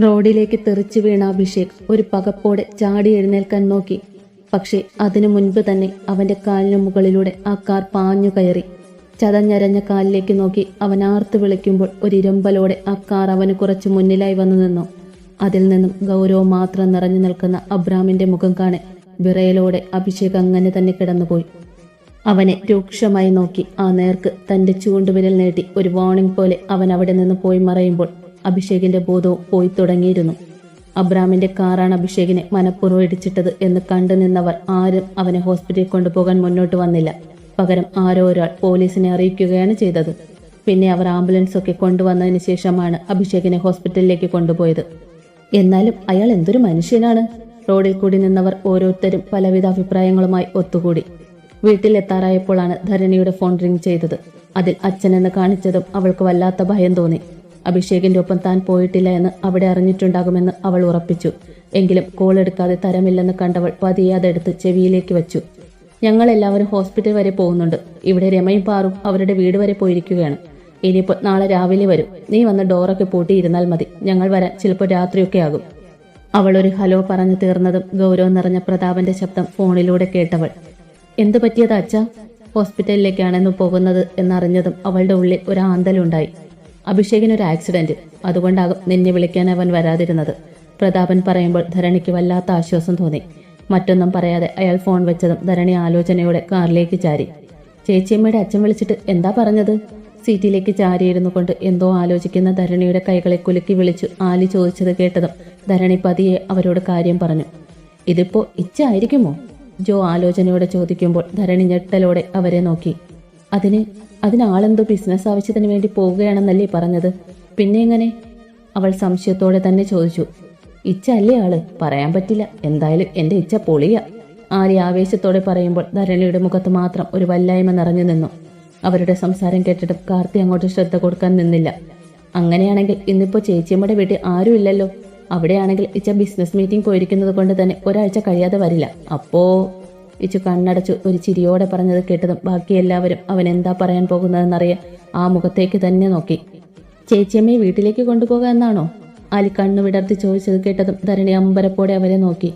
റോഡിലേക്ക് തെറിച്ചു വീണ അഭിഷേക് ഒരു പകപ്പോടെ ചാടി എഴുന്നേൽക്കാൻ നോക്കി. പക്ഷേ അതിനു മുൻപ് തന്നെ അവന്റെ കാലിനു മുകളിലൂടെ ആ കാർ പാഞ്ഞു കയറി. ചതഞ്ഞരഞ്ഞ കാലിലേക്ക് നോക്കി അവൻ ആർത്ത് വിളിക്കുമ്പോൾ ഒരു ഇരമ്പലോടെ ആ കാർ അവന് കുറച്ച് മുന്നിലായി വന്നു നിന്നു. അതിൽ നിന്നും ഗൗരവം മാത്രം നിറഞ്ഞു നിൽക്കുന്ന അബ്രാമിന്റെ മുഖം കാണെ വിറയലോടെ അഭിഷേക് അങ്ങനെ തന്നെ കിടന്നുപോയി. അവനെ രൂക്ഷമായി നോക്കി ആ നേർക്ക് തന്റെ ചൂണ്ടുവിരൽ നീട്ടി ഒരു വാണിംഗ് പോലെ അവൻ അവിടെ നിന്ന് പോയി മറയുമ്പോൾ അഭിഷേകിന്റെ ബോധവും പോയി തുടങ്ങിയിരുന്നു. അബ്രാമിന്റെ കാറാണ് അഭിഷേകിനെ മനഃപൂർവം ഇടിച്ചിട്ടത് എന്ന് കണ്ടു നിന്നവർ ആരും അവനെ ഹോസ്പിറ്റലിൽ കൊണ്ടുപോകാൻ മുന്നോട്ട് വന്നില്ല. പകരം ആരോ ഒരാൾ പോലീസിനെ അറിയിക്കുകയാണ് ചെയ്തത്. പിന്നെ അവർ ആംബുലൻസ് ഒക്കെ കൊണ്ടുവന്നതിന് ശേഷമാണ് അഭിഷേകിനെ ഹോസ്പിറ്റലിലേക്ക് കൊണ്ടുപോയത്. എന്നാലും അയാൾ എന്തൊരു മനുഷ്യനാണ്? റോഡിൽ കൂടി നിന്നവർ ഓരോരുത്തരും പലവിധ അഭിപ്രായങ്ങളുമായി ഒത്തുകൂടി. വീട്ടിലെത്താറായപ്പോഴാണ് ധരണിയുടെ ഫോൺ റിംഗ് ചെയ്തത്. അതിൽ അച്ഛനെന്ന് കാണിച്ചതും അവൾക്ക് വല്ലാത്ത ഭയം തോന്നി. അഭിഷേകിന്റെ ഒപ്പം താൻ പോയിട്ടില്ല എന്ന് അവിടെ അറിഞ്ഞിട്ടുണ്ടാകുമെന്ന് അവൾ ഉറപ്പിച്ചു. എങ്കിലും കോൾ എടുക്കാതെ തരമില്ലെന്ന് കണ്ടവൾ പതിയെ അതെടുത്ത് ചെവിയിലേക്ക് വെച്ചു. ഞങ്ങൾ എല്ലാവരും ഹോസ്പിറ്റൽ വരെ പോകുന്നുണ്ട്. ഇവിടെ രമയും പാറും അവരുടെ വീട് വരെ പോയിരിക്കുകയാണ്. ഇനിയിപ്പോൾ നാളെ രാവിലെ വരും. നീ വന്ന് ഡോറൊക്കെ പൂട്ടിയിരുന്നാൽ മതി. ഞങ്ങൾ വരാൻ ചിലപ്പോൾ രാത്രിയൊക്കെ ആകും. അവൾ ഒരു ഹലോ പറഞ്ഞു തീർന്നതും ഗൗരവം നിറഞ്ഞ പ്രതാപന്റെ ശബ്ദം ഫോണിലൂടെ കേട്ടവൾ. എന്തു പറ്റിയതാ അച്ഛ? ഹോസ്പിറ്റലിലേക്കാണെന്ന് പോകുന്നത് എന്നറിഞ്ഞതും അവളുടെ ഉള്ളിൽ ഒരു ആന്തലുണ്ടായി. അഭിഷേകിന് ഒരു ആക്സിഡന്റ്. അതുകൊണ്ടാകും നിന്നെ വിളിക്കാൻ അവൻ വരാതിരുന്നത്. പ്രതാപൻ പറയുമ്പോൾ ധരണിക്ക് വല്ലാത്ത ആശ്വാസം തോന്നി. മറ്റൊന്നും പറയാതെ അയാൾ ഫോൺ വെച്ചതും ധരണി ആലോചനയോടെ കാറിലേക്ക് ചാരി. ചേച്ചിയമ്മയുടെ അച്ഛൻ വിളിച്ചിട്ട് എന്താ പറഞ്ഞത്? സീറ്റിലേക്ക് ചാരിയിരുന്നു കൊണ്ട് എന്തോ ആലോചിക്കുന്ന ധരണിയുടെ കൈകളെ കുലുക്കി വിളിച്ചു ആലി ചോദിച്ചത് കേട്ടതും ധരണി പതിയെ അവരോട് കാര്യം പറഞ്ഞു. ഇതിപ്പോ ഇച്ച ആയിരിക്കുമോ ജോ ആലോചനയോടെ ചോദിക്കുമ്പോൾ ധരണി ഞെട്ടലോടെ അവരെ നോക്കി. അതിന് അതിന് ആളെന്തോ ബിസിനസ് ആവശ്യത്തിന് വേണ്ടി പോവുകയാണെന്നല്ലേ പറഞ്ഞത്. പിന്നെ എങ്ങനെ? അവൾ സംശയത്തോടെ തന്നെ ചോദിച്ചു. ഇച്ച അല്ലേ ആൾ? പറയാൻ പറ്റില്ല. എന്തായാലും എന്റെ ഇച്ച പൊളിയ. ആലി ആവേശത്തോടെ പറയുമ്പോൾ ധരണിയുടെ മുഖത്ത് മാത്രം ഒരു വല്ലായ്മ നിറഞ്ഞു നിന്നു. അവരുടെ സംസാരം കേട്ടിട്ട് കാർത്തി അങ്ങോട്ട് ശ്രദ്ധ കൊടുക്കാൻ നിന്നില്ല. അങ്ങനെയാണെങ്കിൽ ഇന്നിപ്പോ ചേച്ചിയമ്മയുടെ വീട്ടിൽ ആരും ഇല്ലല്ലോ. അവിടെയാണെങ്കിൽ ഇച്ച ബിസിനസ് മീറ്റിംഗ് പോയിരിക്കുന്നത് കൊണ്ട് തന്നെ ഒരാഴ്ച കഴിയാതെ വരില്ല. അപ്പോ ഇച്ചു കണ്ണടച്ചു ഒരു ചിരിയോടെ പറഞ്ഞത് കേട്ടതും ബാക്കി എല്ലാവരും അവൻ എന്താ പറയാൻ പോകുന്നതെന്നറിയാൻ ആ മുഖത്തേക്ക് തന്നെ നോക്കി. ചേച്ചിയമ്മയെ വീട്ടിലേക്ക് കൊണ്ടുപോകുക എന്നാണോ? അലി കണ്ണു വിടർത്തി ചോദിച്ചത് കേട്ടതും ധരണി അമ്പരപ്പോടെ അവരെ നോക്കി.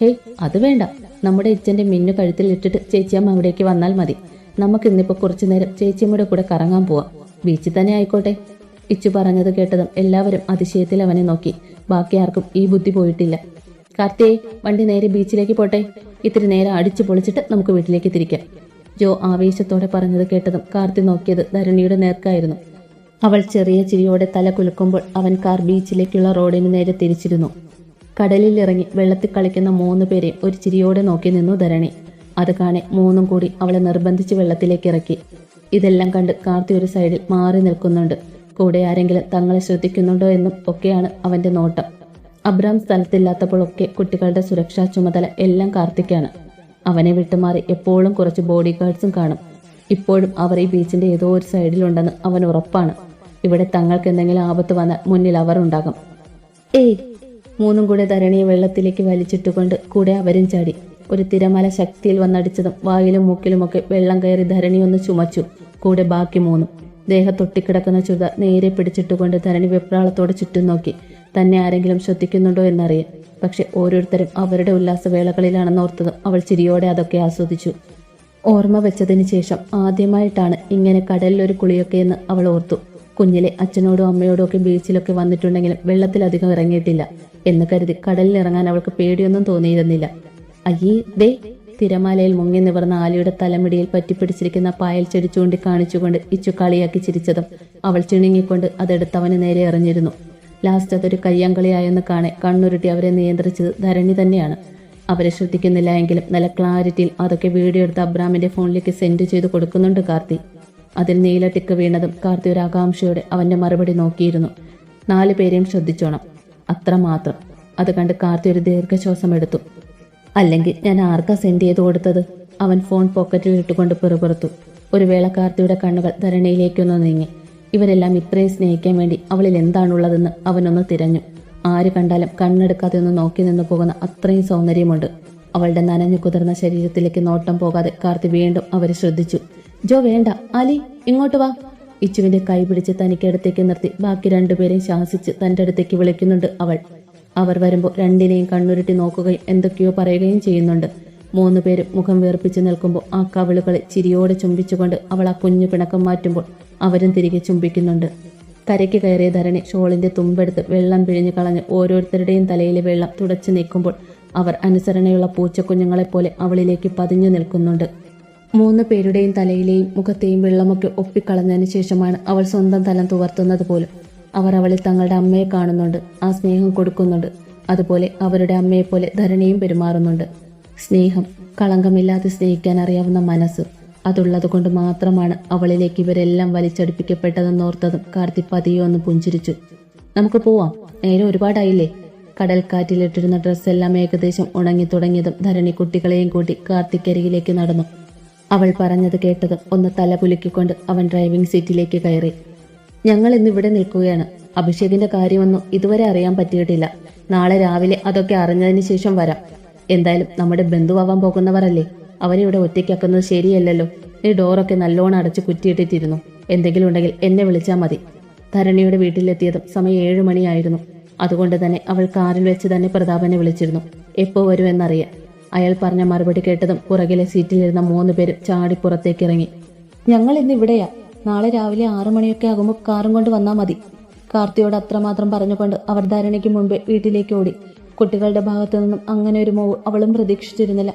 ഹേയ് അത് വേണ്ട. നമ്മുടെ ഇച്ചന്റെ മിന്നു കഴുത്തിൽ ഇട്ടിട്ട് ചേച്ചിയമ്മ അവിടേക്ക് വന്നാൽ മതി. നമുക്ക് ഇന്നിപ്പോ കുറച്ചു നേരം ചേച്ചിയമ്മയുടെ കൂടെ കറങ്ങാൻ പോവാം. ബീച്ചിൽ തന്നെ ആയിക്കോട്ടെ. ഇച്ചു പറഞ്ഞത് കേട്ടതും എല്ലാവരും അതിശയത്തിൽ അവനെ നോക്കി. ബാക്കി ആർക്കും ഈ ബുദ്ധി പോയിട്ടില്ല. കാർത്തിയെ വണ്ടി നേരെ ബീച്ചിലേക്ക് പോട്ടെ. ഇത്തിരി നേരം അടിച്ചു പൊളിച്ചിട്ട് നമുക്ക് വീട്ടിലേക്ക് തിരിക്കാം. ജോ ആവേശത്തോടെ പറഞ്ഞത് കേട്ടതും കാർത്തി നോക്കിയത് ധരണിയുടെ നേർക്കായിരുന്നു. അവൾ ചെറിയ ചിരിയോടെ തല കുലുക്കുമ്പോൾ അവൻ കാർ ബീച്ചിലേക്കുള്ള റോഡിന് നേരെ തിരിച്ചിരുന്നു. കടലിൽ ഇറങ്ങി വെള്ളത്തിൽ കളിക്കുന്ന മൂന്ന് പേരെയും ഒരു ചിരിയോടെ നോക്കി നിന്നു ധരണി. അത് കാണെ മൂന്നും കൂടി അവളെ നിർബന്ധിച്ച് വെള്ളത്തിലേക്ക് ഇറക്കി. ഇതെല്ലാം കണ്ട് കാർത്തി ഒരു സൈഡിൽ മാറി നിൽക്കുന്നുണ്ട്. കൂടെ ആരെങ്കിലും തങ്ങളെ ശ്രദ്ധിക്കുന്നുണ്ടോ എന്നും ഒക്കെയാണ് അവന്റെ നോട്ടം. അബ്രാം സ്ഥലത്തില്ലാത്തപ്പോഴൊക്കെ കുട്ടികളുടെ സുരക്ഷാ ചുമതല എല്ലാം കാർത്തിക്കാണ്. അവനെ വിട്ടുമാറി എപ്പോഴും കുറച്ച് ബോഡി ഗാർഡ്സും കാണും. ഇപ്പോഴും അവർ ഈ ബീച്ചിന്റെ ഏതോ ഒരു സൈഡിലുണ്ടെന്ന് അവൻ ഉറപ്പാണ്. ഇവിടെ തങ്ങൾക്ക് എന്തെങ്കിലും ആപത്ത് വന്നാൽ മുന്നിൽ അവർ ഉണ്ടാകും. ഏയ് മൂന്നും കൂടെ ധരണിയെ വെള്ളത്തിലേക്ക് വലിച്ചിട്ടുകൊണ്ട് കൂടെ അവരും ചാടി. ഒരു തിരമല ശക്തിയിൽ വന്നടിച്ചതും വായിലും മൂക്കിലുമൊക്കെ വെള്ളം കയറി ധരണി ഒന്ന് ചുമച്ചു. കൂടെ ബാക്കി മൂന്നും. ദേഹത്തൊട്ടിക്കിടക്കുന്ന ചുത നേരെ പിടിച്ചിട്ടുകൊണ്ട് ധരണി വെപ്രാളത്തോടെ ചുറ്റും നോക്കി. തന്നെ ആരെങ്കിലും ശ്രദ്ധിക്കുന്നുണ്ടോ എന്നറിയാം. പക്ഷെ ഓരോരുത്തരും അവരുടെ ഉല്ലാസവേളകളിലാണെന്ന് ഓർത്തത് അവൾ ചിരിയോടെ അതൊക്കെ ആസ്വദിച്ചു. ഓർമ്മ വെച്ചതിന് ശേഷം ആദ്യമായിട്ടാണ് ഇങ്ങനെ കടലിലൊരു കുളിയൊക്കെ എന്ന് അവൾ ഓർത്തു. കുഞ്ഞിലെ അച്ഛനോടും അമ്മയോടും ഒക്കെ ബീച്ചിലൊക്കെ വന്നിട്ടുണ്ടെങ്കിലും വെള്ളത്തിലധികം ഇറങ്ങിയിട്ടില്ല എന്ന് കരുതി കടലിൽ ഇറങ്ങാൻ അവൾക്ക് പേടിയൊന്നും തോന്നിയിരുന്നില്ല. അയ്യേ ദേ തിരമാലയിൽ മുങ്ങി നിവർന്ന ആലിയുടെ തലമിടിയിൽ പറ്റിപ്പിടിച്ചിരിക്കുന്ന പായൽ ചെടി ചൂണ്ടി കാണിച്ചുകൊണ്ട് ഇച്ചു കളിയാക്കി ചിരിച്ചതും അവൾ ചിണുങ്ങിക്കൊണ്ട് അതെടുത്തവന് നേരെ എറിഞ്ഞിരുന്നു. ലാസ്റ്റ് അതൊരു കയ്യങ്കളിയായെന്ന് കാണെ കണ്ണുരുട്ടി അവരെ നിയന്ത്രിച്ചത് ധരണി തന്നെയാണ്. അവരെ ശ്രദ്ധിക്കുന്നില്ല എങ്കിലും നല്ല ക്ലാരിറ്റിയിൽ അതൊക്കെ വീഡിയോ എടുത്ത് അബ്രാമിന്റെ ഫോണിലേക്ക് സെൻഡ് ചെയ്ത് കൊടുക്കുന്നുണ്ട് കാർത്തി. അതിൽ നീല ടിക്ക് വീണതും കാർത്തി ഒരു ആകാംക്ഷയോടെ അവന്റെ മറുപടി നോക്കിയിരുന്നു. നാലു പേരെയും ശ്രദ്ധിച്ചോണം. അത്രമാത്രം അത് കണ്ട് കാർത്തി ഒരു ദീർഘശ്വാസം എടുത്തു. അല്ലെങ്കിൽ ഞാൻ ആർക്കാ സെൻഡ് ചെയ്ത് കൊടുത്തത്? അവൻ ഫോൺ പോക്കറ്റിൽ ഇട്ടുകൊണ്ട് പിറുപിറുത്തു. ഒരു വേള കാർത്തിയുടെ കണ്ണുകൾ ധരണിയിലേക്കൊന്ന് നീങ്ങി. ഇവരെല്ലാം ഇത്രയും സ്നേഹിക്കാൻ വേണ്ടി അവളിൽ എന്താണുള്ളതെന്ന് അവനൊന്ന് തിരഞ്ഞു. ആര് കണ്ടാലും കണ്ണെടുക്കാതെ ഒന്ന് നോക്കി നിന്ന് പോകുന്ന അത്രയും സൗന്ദര്യമുണ്ട്. അവളുടെ നനഞ്ഞു കുതിർന്ന ശരീരത്തിലേക്ക് നോട്ടം പോകാതെ കാർത്തി വീണ്ടും അവരെ ശ്രദ്ധിച്ചു. ജോ വേണ്ട. അലി ഇങ്ങോട്ട് വാ. ഇച്ചുവിന്റെ കൈ പിടിച്ച് തനിക്കടുത്തേക്ക് നിർത്തി ബാക്കി രണ്ടുപേരെയും ശാസിച്ച് തന്റെ അടുത്തേക്ക് വിളിക്കുന്നുണ്ട് അവൾ. അവർ വരുമ്പോൾ രണ്ടിനെയും കണ്ണുരുട്ടി നോക്കുകയും എന്തൊക്കെയോ പറയുകയും ചെയ്യുന്നുണ്ട്. മൂന്ന് പേരും മുഖം വേർപ്പിച്ച് നിൽക്കുമ്പോൾ ആ കവിളുകളെ ചിരിയോടെ ചുംബിച്ചുകൊണ്ട് അവൾ ആ കുഞ്ഞു പിണക്കം മാറ്റുമ്പോൾ അവരും തിരികെ ചുംബിക്കുന്നുണ്ട്. കരയ്ക്ക് കയറിയ ധരണി ഷോളിന്റെ തുമ്പെടുത്ത് വെള്ളം പിഴിഞ്ഞു കളഞ്ഞ് ഓരോരുത്തരുടെയും തലയിലെ വെള്ളം തുടച്ചു നീക്കുമ്പോൾ അവർ അനുസരണയുള്ള പൂച്ചക്കുഞ്ഞുങ്ങളെപ്പോലെ അവളിലേക്ക് പതിഞ്ഞു നിൽക്കുന്നുണ്ട്. മൂന്ന് പേരുടെയും തലയിലെയും മുഖത്തെയും വെള്ളമൊക്കെ ഒപ്പിക്കളഞ്ഞതിന് ശേഷമാണ് അവൾ സ്വന്തം തലം തുവർത്തുന്നത് പോലും. അവർ അവളിൽ തങ്ങളുടെ അമ്മയെ കാണുന്നുണ്ട് ആ സ്നേഹം കൊടുക്കുന്നുണ്ട്. അതുപോലെ അവരുടെ അമ്മയെപ്പോലെ ധരണിയും പെരുമാറുന്നുണ്ട്. സ്നേഹം കളങ്കമില്ലാതെ സ്നേഹിക്കാൻ അറിയാവുന്ന മനസ്സ്. അതുള്ളത് കൊണ്ട് മാത്രമാണ് അവളിലേക്ക് ഇവരെല്ലാം വലിച്ചടിപ്പിക്കപ്പെട്ടതെന്നോർത്തതും കാർത്തി പതിയോ ഒന്ന് പുഞ്ചിരിച്ചു. നമുക്ക് പോവാം. നേരെ ഒരുപാടായില്ലേ? കടൽക്കാറ്റിലിട്ടിരുന്ന ഡ്രസ്സെല്ലാം ഏകദേശം ഉണങ്ങി തുടങ്ങിയതും ധരണി കുട്ടികളെയും കൂട്ടി കാർത്തിക്കരികിലേക്ക് നടന്നു. അവൾ പറഞ്ഞത് കേട്ടതും ഒന്ന് തല പുലുക്കിക്കൊണ്ട് അവൻ ഡ്രൈവിംഗ് സീറ്റിലേക്ക് കയറി. ഞങ്ങൾ ഇന്ന് ഇവിടെ നിൽക്കുകയാണ്. അഭിഷേകിന്റെ കാര്യമൊന്നും ഇതുവരെ അറിയാൻ പറ്റിയിട്ടില്ല. നാളെ രാവിലെ അതൊക്കെ അറിഞ്ഞതിന് ശേഷം വരാം. എന്തായാലും നമ്മുടെ ബന്ധുവാവാൻ പോകുന്നവരല്ലേ? അവനിവിടെ ഒറ്റയ്ക്കാക്കുന്നത് ശരിയല്ലല്ലോ. നീ ഡോറൊക്കെ നല്ലോണം അടച്ച് കുറ്റിയിട്ടിട്ടിരുന്നു. എന്തെങ്കിലും ഉണ്ടെങ്കിൽ എന്നെ വിളിച്ചാൽ മതി. ധരണിയുടെ വീട്ടിലെത്തിയതും സമയം ഏഴു മണിയായിരുന്നു. അതുകൊണ്ട് തന്നെ അവൾ കാറിൽ വെച്ച് തന്നെ പ്രതാപനെ വിളിച്ചിരുന്നു. എപ്പോ വരുമെന്നറിയാൻ. അയാൾ പറഞ്ഞ മറുപടി കേട്ടതും പുറകിലെ സീറ്റിലിരുന്ന മൂന്ന് പേരും ചാടി പുറത്തേക്ക് ഇറങ്ങി ഞങ്ങൾ ഇന്ന് ഇവിടെയാ. നാളെ രാവിലെ ആറു മണിയൊക്കെ ആകുമ്പോൾ കാറും കൊണ്ട് വന്നാൽ മതി. കാർത്തിയോട് അത്രമാത്രം പറഞ്ഞുകൊണ്ട് അവർ ധരണിക്ക് മുമ്പേ വീട്ടിലേക്ക് ഓടി. കുട്ടികളുടെ ഭാഗത്തു നിന്നും അങ്ങനെ ഒരു മോവ് അവളും പ്രതീക്ഷിച്ചിരുന്നില്ല.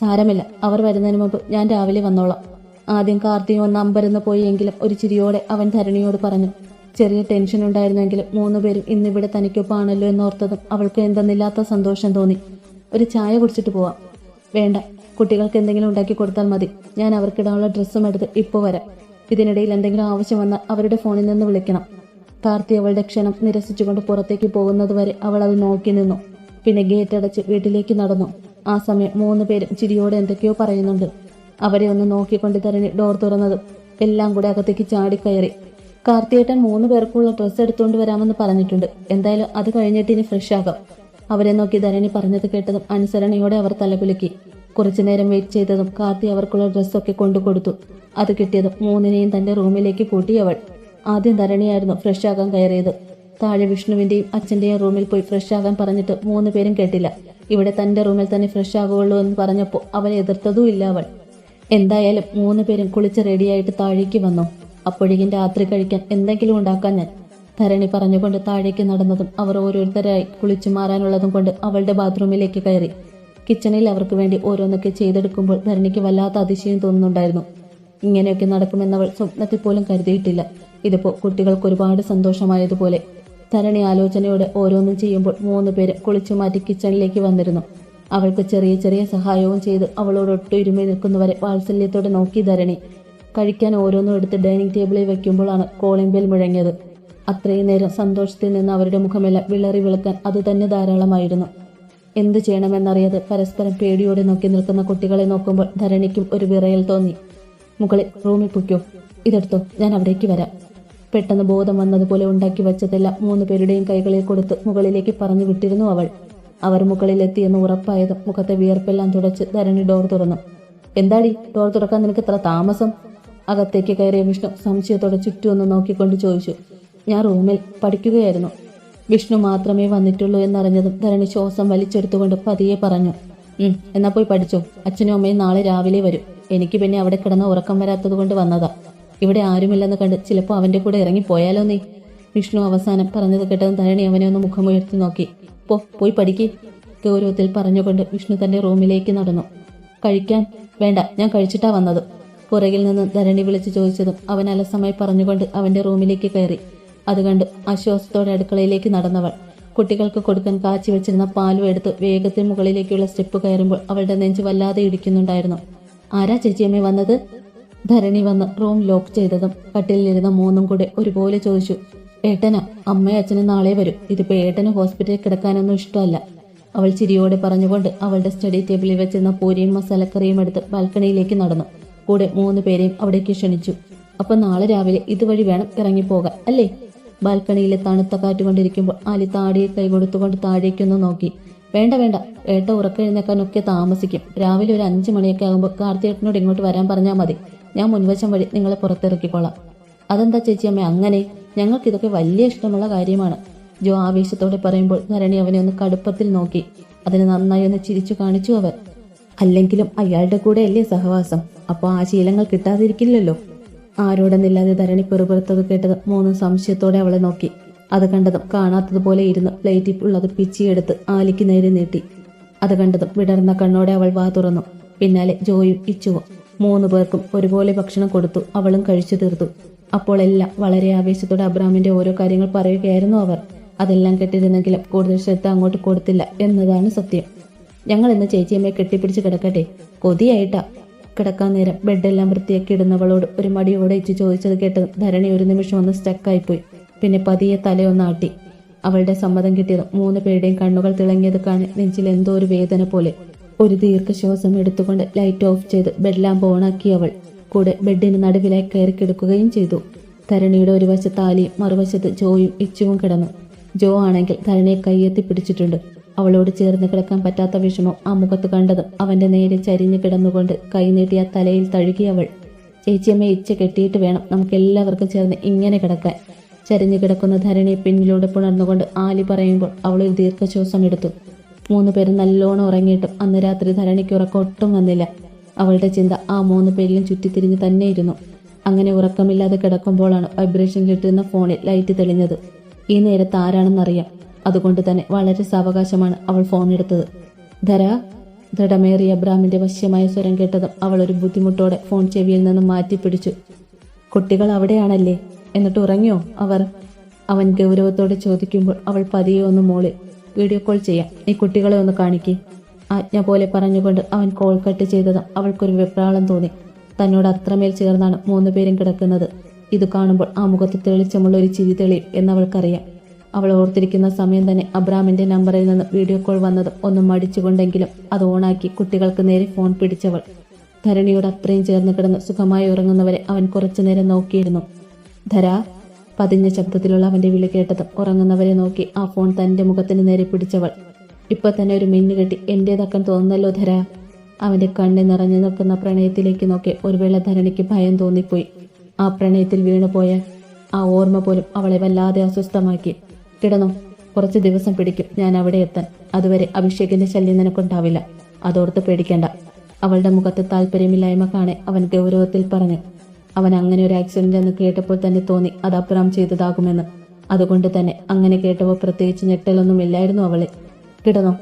സാരമില്ല അവർ വരുന്നതിന് മുമ്പ് ഞാൻ രാവിലെ വന്നോളാം. ആദ്യം കാർത്തിയും ഒന്ന് അമ്പരന്ന് പോയെങ്കിലും ഒരു ചിരിയോടെ അവൻ ധരണിയോട് പറഞ്ഞു ചെറിയ ടെൻഷൻ ഉണ്ടായിരുന്നെങ്കിലും മൂന്നുപേരും ഇന്നിവിടെ തനിക്കൊപ്പാണല്ലോ എന്നോർത്തതും അവൾക്ക് എന്തെന്നില്ലാത്ത സന്തോഷം തോന്നി. ഒരു ചായ കുടിച്ചിട്ട് പോവാം. വേണ്ട കുട്ടികൾക്ക് എന്തെങ്കിലും ഉണ്ടാക്കി കൊടുത്താൽ മതി. ഞാൻ അവർക്കിടാനുള്ള ഡ്രസ്സും എടുത്ത് ഇപ്പോൾ വരാം. ഇതിനിടയിൽ എന്തെങ്കിലും ആവശ്യം വന്നാൽ അവരുടെ ഫോണിൽ നിന്ന് വിളിക്കണം. കാർത്തി അവളുടെ ക്ഷണം നിരസിച്ചുകൊണ്ട് പുറത്തേക്ക് പോകുന്നതുവരെ അവൾ അത് നോക്കി നിന്നു. പിന്നെ ഗേറ്റ് അടച്ച് വീട്ടിലേക്ക് നടന്നു. ആ സമയം മൂന്ന് പേരും ചിരിയോടെ എന്തൊക്കെയോ പറയുന്നുണ്ട്. അവരെ ഒന്ന് നോക്കിക്കൊണ്ട് തരണി ഡോർ തുറന്നതും എല്ലാം കൂടെ അകത്തേക്ക് ചാടിക്കയറി. കാർത്തിയേട്ടൻ മൂന്ന് പേർക്കുള്ള ഡ്രസ്സ് എടുത്തുകൊണ്ട് വരാമെന്ന് പറഞ്ഞിട്ടുണ്ട്. എന്തായാലും അത് കഴിഞ്ഞിട്ട് ഇനി ഫ്രഷ് ആകാം. അവരെ നോക്കി ധരണി പറഞ്ഞത് കേട്ടതും അനുസരണയോടെ അവർ തലകുലുക്കി. കുറച്ചു നേരം വെയിറ്റ് ചെയ്തതും കാർത്തി അവർക്കുള്ള ഡ്രസ്സൊക്കെ കൊണ്ടുകൊടുത്തു അത് കിട്ടിയതും മൂന്നിനെയും തന്റെ റൂമിലേക്ക് കൂട്ടി അവൾ. ആദ്യം ധരണിയായിരുന്നു ഫ്രഷ് ആകാൻ കയറിയത്. താഴെ വിഷ്ണുവിന്റെയും അച്ഛന്റെയും റൂമിൽ പോയി ഫ്രഷ് ആകാൻ പറഞ്ഞിട്ട് മൂന്ന് പേരും കേട്ടില്ല. ഇവിടെ തന്റെ റൂമിൽ തന്നെ ഫ്രഷ് ആകുള്ളൂ എന്ന് പറഞ്ഞപ്പോൾ അവനെ എതിർത്തതും ഇല്ല അവൾ. എന്തായാലും മൂന്ന് പേരും കുളിച്ച് റെഡിയായിട്ട് താഴേക്ക് വന്നു. അപ്പോഴേക്കും രാത്രി കഴിക്കാൻ എന്തെങ്കിലും ഉണ്ടാക്കാൻ ഞാൻ. ധരണി പറഞ്ഞുകൊണ്ട് താഴേക്ക് നടന്നതും അവർ ഓരോരുത്തരായി കുളിച്ചു മാറാനുള്ളതും കൊണ്ട് അവളുടെ ബാത്റൂമിലേക്ക് കയറി. കിച്ചണിൽ അവർക്ക് വേണ്ടി ഓരോന്നൊക്കെ ചെയ്തെടുക്കുമ്പോൾ ധരണിക്ക് വല്ലാത്ത അതിശയം തോന്നുന്നുണ്ടായിരുന്നു. ഇങ്ങനെയൊക്കെ നടക്കുമെന്നവൾ സ്വപ്നത്തിൽ പോലും കരുതിയിട്ടില്ല. ഇതിപ്പോ കുട്ടികൾക്ക് ഒരുപാട് സന്തോഷമായതുപോലെ ധരണി ആലോചനയോടെ ഓരോന്നും ചെയ്യുമ്പോൾ മൂന്ന് പേര് കുളിച്ചു മാറ്റി കിച്ചണിലേക്ക് വന്നിരുന്നു. അവൾക്ക് ചെറിയ ചെറിയ സഹായവും ചെയ്ത് അവളോട് ഒട്ടുരുമി നിൽക്കുന്നവരെ വാത്സല്യത്തോടെ നോക്കി ധരണി. കഴിക്കാൻ ഓരോന്നും എടുത്ത് ഡൈനിങ് ടേബിളിൽ വെക്കുമ്പോഴാണ് കോളിംഗ് ബെൽ മുഴങ്ങിയത്. അത്രയും നേരം സന്തോഷത്തിൽ നിന്ന് അവരുടെ മുഖമെല്ലാം വിളറി വിളക്കാൻ അത് തന്നെ ധാരാളമായിരുന്നു. എന്തു ചെയ്യണമെന്നറിയാതെ പരസ്പരം പേടിയോടെ നോക്കി നിൽക്കുന്ന കുട്ടികളെ നോക്കുമ്പോൾ ധരണിക്കും ഒരു വിറയൽ തോന്നി. മുകളിൽ റൂമിൽ പൊയ്ക്കോ. ഇതെടുത്തോ. ഞാൻ അവിടേക്ക് വരാം. പെട്ടെന്ന് ബോധം വന്നതുപോലെ ഉണ്ടാക്കി വച്ചതെല്ലാം മൂന്ന് പേരുടെയും കൈകളിൽ കൊടുത്ത് മുകളിലേക്ക് പറഞ്ഞു വിട്ടിരുന്നു അവൾ. അവർ മുകളിലെത്തിയെന്ന് ഉറപ്പായതും മുഖത്തെ വിയർപ്പെല്ലാം തുടച്ച് ധരണി ഡോർ തുറന്നു. എന്താടി? ഡോർ തുറക്കാൻ നിനക്ക് ഇത്ര താമസം? അകത്തേക്ക് കയറിയ വിഷ്ണു സംശയത്തോടെ ചുറ്റും ഒന്ന് നോക്കിക്കൊണ്ട് ചോദിച്ചു. ഞാൻ റൂമിൽ പഠിക്കുകയായിരുന്നു. വിഷ്ണു മാത്രമേ വന്നിട്ടുള്ളൂ എന്നറിഞ്ഞതും ധരണി ശ്വാസം വലിച്ചെടുത്തുകൊണ്ട് പതിയെ പറഞ്ഞു. എന്നാ പോയി പഠിച്ചോ. അച്ഛനും അമ്മയും നാളെ രാവിലെ വരും. എനിക്ക് പിന്നെ അവിടെ കിടന്ന് ഉറക്കം വരാത്തത് കൊണ്ട് വന്നതാ. ഇവിടെ ആരുമില്ലെന്ന് കണ്ട് ചിലപ്പോൾ അവന്റെ കൂടെ ഇറങ്ങി പോയാലോ നീ വിഷ്ണു അവസാനം പറഞ്ഞത് കേട്ടതും തരണി അവനെ ഒന്ന് മുഖമുയർത്തി നോക്കി. പോ പോയി പഠിക്ക് ഗൗരവത്തിൽ പറഞ്ഞുകൊണ്ട് വിഷ്ണു തന്റെ റൂമിലേക്ക് നടന്നു. കഴിക്കാൻ വേണ്ട ഞാൻ കഴിച്ചിട്ടാ വന്നത്. പുറകിൽ നിന്ന് ധരണി വിളിച്ചു ചോദിച്ചതും അവൻ അലസമായി പറഞ്ഞുകൊണ്ട് അവന്റെ റൂമിലേക്ക് കയറി. അത് ആശ്വാസത്തോടെ അടുക്കളയിലേക്ക് നടന്നവൾ. കുട്ടികൾക്ക് കൊടുക്കാൻ കാച്ചി വെച്ചിരുന്ന പാലും എടുത്ത് വേഗത്തിൽ മുകളിലേക്കുള്ള സ്റ്റെപ്പ് കയറുമ്പോൾ അവളുടെ നെഞ്ച് വല്ലാതെ ഇടിക്കുന്നുണ്ടായിരുന്നു. ആരാ ചേച്ചിയമ്മ വന്നത്? ധരണി വന്ന് റൂം ലോക്ക് ചെയ്തതും കട്ടിലിരുന്ന മൂന്നും കൂടെ ഒരുപോലെ ചോദിച്ചു ഏട്ടന് അമ്മയും അച്ഛനും നാളെ വരും. ഇതിപ്പോ ഏട്ടന് ഹോസ്പിറ്റലിൽ കിടക്കാനൊന്നും ഇഷ്ടമല്ല. അവൾ ചിരിയോടെ പറഞ്ഞുകൊണ്ട് അവളുടെ സ്റ്റഡി ടേബിളിൽ വെച്ചിരുന്ന പൂരിയും മസാലക്കറിയും എടുത്ത് ബാൽക്കണിയിലേക്ക് നടന്നു. കൂടെ മൂന്ന് പേരെയും അവിടേക്ക് ക്ഷണിച്ചു. അപ്പൊ നാളെ രാവിലെ ഇതുവഴി വേണം ഇറങ്ങിപ്പോകാൻ അല്ലേ? ബാൽക്കണിയിലെ തണുത്ത കാറ്റ് കൊണ്ടിരിക്കുമ്പോൾ ആലി താടിയെ കൈകൊടുത്തുകൊണ്ട് താഴേക്കൊന്ന് നോക്കി. വേണ്ട വേണ്ട ഏട്ട ഉറക്കെഴുന്നേക്കാനൊക്കെ താമസിക്കും. രാവിലെ ഒരു അഞ്ചു മണിയൊക്കെ ആകുമ്പോൾ കാർത്തിയേട്ടനോട് ഇങ്ങോട്ട് വരാൻ പറഞ്ഞാൽ മതി. ഞാൻ മുൻവശം വഴി നിങ്ങളെ പുറത്തിറക്കിക്കോളാം. അതെന്താ ചേച്ചിയമ്മ അങ്ങനെ? ഞങ്ങൾക്കിതൊക്കെ വലിയ ഇഷ്ടമുള്ള കാര്യമാണ്. ജോ ആവേശത്തോടെ പറയുമ്പോൾ ധരണി അവനെ ഒന്ന് കടുപ്പത്തിൽ നോക്കി. അതിനെ നന്നായി ഒന്ന് ചിരിച്ചു കാണിച്ചു അവർ അല്ലെങ്കിലും അയാളുടെ കൂടെ അല്ലേ സഹവാസം? അപ്പോൾ ആ ശീലങ്ങൾ കിട്ടാതിരിക്കില്ലല്ലോ? ആരോടെന്നില്ലാതെ ധരണി പെറുപുറത്തത് കേട്ടത് മൂന്ന് സംശയത്തോടെ അവളെ നോക്കി. അത് കണ്ടതും കാണാത്തതുപോലെ ഇരുന്ന് പ്ലേറ്റിൽ ഉള്ളത് പിച്ചിയെടുത്ത് ആലിക്ക് നേരെ നീട്ടി. അത് കണ്ടതും വിടർന്ന കണ്ണോടെ അവൾ വാ തുറന്നു. പിന്നാലെ ജോയും ഇച്ചുവും. മൂന്ന് പേർക്കും ഒരുപോലെ ഭക്ഷണം കൊടുത്തു. അവളും കഴിച്ചു തീർത്തു. അപ്പോൾ എല്ലാം വളരെ ആവേശത്തോടെ അബ്രാമിന്റെ ഓരോ കാര്യങ്ങൾ പറയുകയായിരുന്നു അവർ. അതെല്ലാം കെട്ടിരുന്നെങ്കിലും കൂടുതൽ ശ്രദ്ധ അങ്ങോട്ട് കൊടുത്തില്ല എന്നതാണ് സത്യം. ഞങ്ങൾ ഇന്ന് ചേച്ചിയമ്മയെ കെട്ടിപ്പിടിച്ച് കിടക്കട്ടെ. കൊതിയായിട്ടാ. കിടക്കാൻ നേരം ബെഡെല്ലാം വൃത്തിയാക്കി ഇടുന്നവളോട് ഒരു മടിയോടെ ഇച്ചു ചോദിച്ചത് കേട്ട് ധരണി ഒരു നിമിഷം ഒന്ന് സ്റ്റക്കായിപ്പോയി. പിന്നെ പതിയെ തലയൊന്നാട്ടി അവളുടെ സമ്മതം കിട്ടിയത് മൂന്ന് പേരുടെയും കണ്ണുകൾ തിളങ്ങിയത് കാണി നെഞ്ചിൽ എന്തോ ഒരു വേദന പോലെ. ഒരു ദീർഘശ്വാസം എടുത്തുകൊണ്ട് ലൈറ്റ് ഓഫ് ചെയ്ത് ബെഡ് ലാമ്പ് ഓണാക്കി അവൾ. കൂടെ ബെഡിന് നടുവിലായി കയറി കിടക്കുകയും ചെയ്തു. തരണിയുടെ ഒരു വശത്ത് ആലിയും മറുവശത്ത് ജോയും ഇച്ചുവും കിടന്നു. ജോ ആണെങ്കിൽ തരണിയെ കയ്യെത്തി പിടിച്ചിട്ടുണ്ട്. അവളോട് ചേർന്ന് കിടക്കാൻ പറ്റാത്ത വിഷമം ആ മുഖത്ത് കണ്ടതും അവന്റെ നേരെ ചരിഞ്ഞു കിടന്നുകൊണ്ട് കൈനീട്ടിയ തലയിൽ തഴുകി അവൾ. ചേച്ചിയമ്മ ഇച്ച കെട്ടിയിട്ട് വേണം നമുക്ക് എല്ലാവർക്കും ചേർന്ന് ഇങ്ങനെ കിടക്കാൻ. ചരിഞ്ഞു കിടക്കുന്ന ധരണിയെ പിന്നിലൂടെ പുണർന്നുകൊണ്ട് ആലി പറയുമ്പോൾ അവൾ ദീർഘശ്വാസം എടുത്തു. മൂന്ന് പേരും നല്ലോണം ഉറങ്ങിയിട്ടും അന്ന് രാത്രി ധരണിക്ക് ഉറക്കം ഒട്ടും വന്നില്ല. അവളുടെ ചിന്ത ആ മൂന്ന് പേരിലും ചുറ്റിത്തിരിഞ്ഞ് തന്നെ ഇരുന്നു അങ്ങനെ ഉറക്കമില്ലാതെ കിടക്കുമ്പോഴാണ് വൈബ്രേഷൻ കിട്ടുന്ന ഫോണിൽ ലൈറ്റ് തെളിഞ്ഞത്. ഈ നേരത്ത് ആരാണെന്നറിയാം അതുകൊണ്ട് തന്നെ വളരെ സാവകാശമാണ് അവൾ ഫോൺ എടുത്തത്. ധര ദൃഢമേറിയ അബ്രാമിന്റെ വശ്യമായ സ്വരം കേട്ടതും അവൾ ഒരു ബുദ്ധിമുട്ടോടെ ഫോൺ ചെവിയിൽ നിന്നും മാറ്റിപ്പിടിച്ചു. കുട്ടികൾ അവിടെയാണല്ലേ? എന്നിട്ട് ഉറങ്ങിയോ അവർ? അവൻ ഗൗരവത്തോടെ ചോദിക്കുമ്പോൾ അവൾ പതിയെ ഒന്ന് മോളി വീഡിയോ കോൾ ചെയ്യാം. നീ കുട്ടികളെ ഒന്ന് കാണിക്കേ. ആജ്ഞ പോലെ പറഞ്ഞുകൊണ്ട് അവൻ കോൾ കട്ട് ചെയ്തത് അവൾക്കൊരു വെപ്രാളം തോന്നി. തന്നോട് അത്രമേൽ ചേർന്നാണ് മൂന്നു പേരും കിടക്കുന്നത്. ഇത് കാണുമ്പോൾ ആ മുഖത്ത് തെളിച്ചമുള്ള ഒരു ചിരി തെളിയും എന്നവൾക്കറിയാം. അവൾ ഓർത്തിരിക്കുന്ന സമയം തന്നെ അബ്രാമിന്റെ നമ്പറിൽ നിന്ന് വീഡിയോ കോൾ വന്നതും ഒന്ന് മടിച്ചുകൊണ്ടെങ്കിലും അത് ഓണാക്കി കുട്ടികൾക്ക് നേരെ ഫോൺ പിടിച്ചവൾ. ധരണിയോട് അത്രയും ചേർന്ന് കിടന്ന് സുഖമായി ഉറങ്ങുന്നവരെ അവൻ കുറച്ചുനേരം നോക്കിയിരുന്നു. ധര പതിഞ്ഞ ശബ്ദത്തിലുള്ള അവന്റെ വിളി കേട്ടതും ഉറങ്ങുന്നവരെ നോക്കി ആ ഫോൺ തന്റെ മുഖത്തിന് നേരെ പിടിച്ചവൾ. ഇപ്പൊ തന്നെ ഒരു മിന്നു കെട്ടി എന്റേതാക്കാൻ തോന്നുന്നല്ലോ ധര. അവന്റെ കണ്ണിൽ നിറഞ്ഞു നിൽക്കുന്ന പ്രണയത്തിലേക്ക് നോക്കി ഒരു വേള ധരണിക്ക് ഭയം തോന്നിപ്പോയി. ആ പ്രണയത്തിൽ വീണുപോയ ആ ഓർമ്മ പോലും അവളെ വല്ലാതെ അസ്വസ്ഥമാക്കി. കിടന്നു കുറച്ച് ദിവസം പിടിക്കും ഞാൻ അവിടെ എത്താൻ. അതുവരെ അഭിഷേകിന്റെ ശല്യം നിനക്കുണ്ടാവില്ല. അതോർത്ത് പേടിക്കേണ്ട. അവളുടെ മുഖത്ത് താല്പര്യമില്ലായ്മ കാണെ അവൻ ഗൗരവത്തിൽ പറഞ്ഞു. അവൻ അങ്ങനെ ഒരു ആക്സിഡന്റ് എന്ന് കേട്ടപ്പോൾ തന്നെ തോന്നി അത് അപ്രാം ചെയ്തതാകുമെന്ന്. അതുകൊണ്ട് തന്നെ അങ്ങനെ കേട്ടപ്പോൾ പ്രത്യേകിച്ച് ഞെട്ടലൊന്നും ഇല്ലായിരുന്നു അവളെ. കിടന്നോ?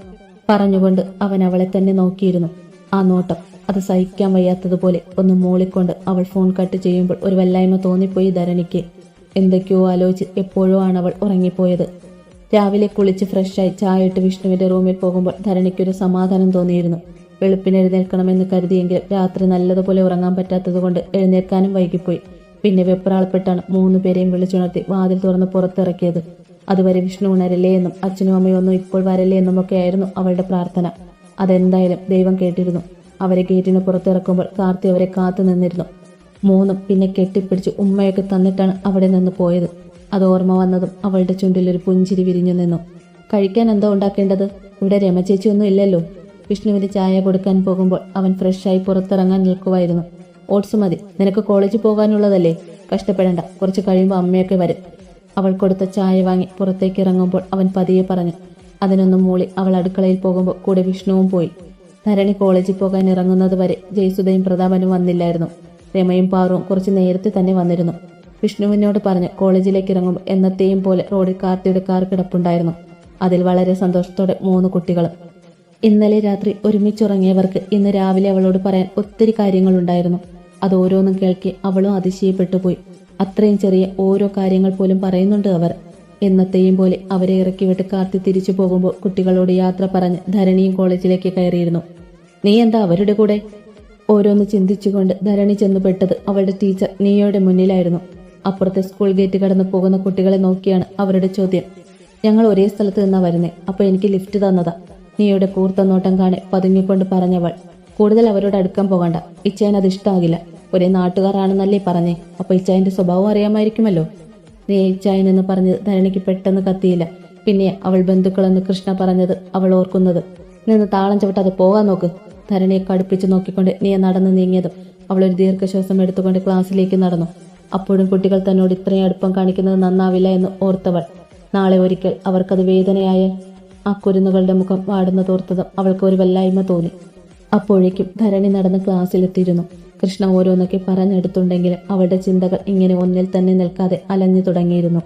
പറഞ്ഞുകൊണ്ട് അവൻ അവളെ തന്നെ നോക്കിയിരുന്നു. ആ നോട്ടം അത് സഹിക്കാൻ വയ്യാത്തതുപോലെ ഒന്ന് മൂളിക്കൊണ്ട് അവൾ ഫോൺ കട്ട് ചെയ്യുമ്പോൾ ഒരു വല്ലായ്മ തോന്നിപ്പോയി ധരണിക്ക്. എന്തൊക്കെയോ ആലോചിച്ച് എപ്പോഴോ ആണ് അവൾ ഉറങ്ങിപ്പോയത്. രാവിലെ കുളിച്ച് ഫ്രഷായി ചായ ഇട്ട് വിഷ്ണുവിന്റെ റൂമിൽ പോകുമ്പോൾ ധരണിക്കൊരു സമാധാനം തോന്നിയിരുന്നു. വെളുപ്പിന് എഴുന്നേൽക്കണമെന്ന് കരുതിയെങ്കിൽ രാത്രി നല്ലതുപോലെ ഉറങ്ങാൻ പറ്റാത്തതുകൊണ്ട് എഴുന്നേൽക്കാനും വൈകിപ്പോയി. പിന്നെ വെപ്രാളപ്പെട്ടാണ് മൂന്ന് പേരെയും വിളിച്ചുണർത്തി വാതിൽ തുറന്ന് പുറത്തിറക്കിയത്. അതുവരെ വിഷ്ണു ഉണരല്ലേ എന്നും അച്ഛനും അമ്മയും ഒന്നും ഇപ്പോൾ വരല്ലേ എന്നും ഒക്കെയായിരുന്നു അവളുടെ പ്രാർത്ഥന. അതെന്തായാലും ദൈവം കേട്ടിരുന്നു. അവരെ ഗേറ്റിന് പുറത്തിറക്കുമ്പോൾ കാർത്തി അവരെ കാത്തു നിന്നിരുന്നു. മൂന്നും പിന്നെ കെട്ടിപ്പിടിച്ച് ഉമ്മയൊക്കെ തന്നിട്ടാണ് അവിടെ നിന്ന് പോയത്. അത് ഓർമ്മ വന്നതും അവളുടെ ചുണ്ടിലൊരു പുഞ്ചിരി വിരിഞ്ഞു നിന്നു. കഴിക്കാൻ എന്താ ഉണ്ടാക്കേണ്ടത്? ഇവിടെ രമചേച്ചി ഒന്നും ഇല്ലല്ലോ. വിഷ്ണുവിന് ചായ കൊടുക്കാൻ പോകുമ്പോൾ അവൻ ഫ്രഷായി പുറത്തിറങ്ങാൻ നിൽക്കുമായിരുന്നു ഓട്സ് മതി നിനക്ക് കോളേജിൽ പോകാനുള്ളതല്ലേ? കഷ്ടപ്പെടണ്ട കുറച്ച് കഴിയുമ്പോൾ അമ്മയൊക്കെ വരും. അവൾ കൊടുത്ത ചായ വാങ്ങി പുറത്തേക്ക് ഇറങ്ങുമ്പോൾ അവൻ പതിയെ പറഞ്ഞു അതിനൊന്നും മൂളി അവൾ അടുക്കളയിൽ പോകുമ്പോൾ കൂടെ വിഷ്ണുവും പോയി. ധരണി കോളേജിൽ പോകാൻ ഇറങ്ങുന്നത് വരെ ജയസുധയും പ്രതാപനും വന്നില്ലായിരുന്നു. രമയും പാറുവും കുറച്ച് നേരത്തെ തന്നെ വന്നിരുന്നു. വിഷ്ണുവിനോട് പറഞ്ഞ് കോളേജിലേക്ക് ഇറങ്ങുമ്പോൾ എന്നത്തെയും പോലെ റോഡിൽ കാർത്തിയുടെ കാർ കിടപ്പുണ്ടായിരുന്നു. അതിൽ വളരെ സന്തോഷത്തോടെ മൂന്ന് കുട്ടികളും ഇന്നലെ രാത്രി ഒരുമിച്ചുറങ്ങിയവർക്ക് ഇന്ന് രാവിലെ അവളോട് പറയാൻ ഒത്തിരി കാര്യങ്ങളുണ്ടായിരുന്നു. അത് ഓരോന്നും കേൾക്കി അവളും അതിശയപ്പെട്ടു പോയി അത്രയും ചെറിയ ഓരോ കാര്യങ്ങൾ പോലും പറയുന്നുണ്ട് അവർ. എന്നത്തെയും പോലെ അവരെ ഇറക്കി വിട്ട് കാർത്തി തിരിച്ചു പോകുമ്പോൾ കുട്ടികളോട് യാത്ര പറഞ്ഞ് ധരണിയും കോളേജിലേക്ക് കയറിയിരുന്നു. നീ എന്താ അവരുടെ കൂടെ? ഓരോന്ന് ചിന്തിച്ചുകൊണ്ട് ധരണി ചെന്നുപെട്ടത് അവളുടെ ടീച്ചർ നീയോയുടെ മുന്നിലായിരുന്നു. അപ്പുറത്തെ സ്കൂൾ ഗേറ്റ് കടന്നു പോകുന്ന കുട്ടികളെ നോക്കിയാണ് അവരുടെ ചോദ്യം. ഞങ്ങൾ ഒരേ സ്ഥലത്ത് നിന്നാ വരുന്നേ അപ്പൊ എനിക്ക് ലിഫ്റ്റ് തന്നതാ. നീയുടെ കൂർത്ത നോട്ടം കാണെ പതുങ്ങിക്കൊണ്ട് പറഞ്ഞവൾ കൂടുതൽ അവരോട് അടുക്കാൻ പോകണ്ട. ഇച്ചയൻ അത് ഇഷ്ടമാകില്ല ഒരേ നാട്ടുകാരാണെന്നല്ലേ പറഞ്ഞേ. അപ്പൊ ഇച്ചായന്റെ സ്വഭാവം അറിയാമായിരിക്കുമല്ലോ? നീ ഇച്ചായൻ എന്ന് പറഞ്ഞത് ധരണിക്ക് പെട്ടെന്ന് കത്തിയില്ല. പിന്നെ അവൾ ബന്ധുക്കളെന്ന് കൃഷ്ണ പറഞ്ഞത് അവൾ ഓർക്കുന്നത്. നിന്ന് താളം ചവിട്ടാതെ പോകാൻ നോക്ക്. ധരണിയെ കടുപ്പിച്ച് നോക്കിക്കൊണ്ട് നീ നടന്ന് നീങ്ങിയതും അവൾ ഒരു ദീർഘശ്വാസം എടുത്തുകൊണ്ട് ക്ലാസ്സിലേക്ക് നടന്നു. അപ്പോഴും കുട്ടികൾ തന്നോട് ഇത്രയും അടുപ്പം കാണിക്കുന്നത് നന്നാവില്ല എന്ന് ഓർത്തവൾ. നാളെ ഒരിക്കൽ അവർക്കത് വേദനയായാൽ ആ കുരുന്നുകളുടെ മുഖം വാടുന്ന തോർത്തതും അവൾക്ക് ഒരു വല്ലായ്മ തോന്നി. അപ്പോഴേക്കും ധരണി നടന്ന് ക്ലാസ്സിലെത്തിയിരുന്നു. കൃഷ്ണ ഓരോന്നൊക്കെ പറഞ്ഞെടുത്തുണ്ടെങ്കിലും അവളുടെ ചിന്തകൾ ഇങ്ങനെ ഒന്നിൽ തന്നെ നിൽക്കാതെ അലഞ്ഞു തുടങ്ങിയിരുന്നു.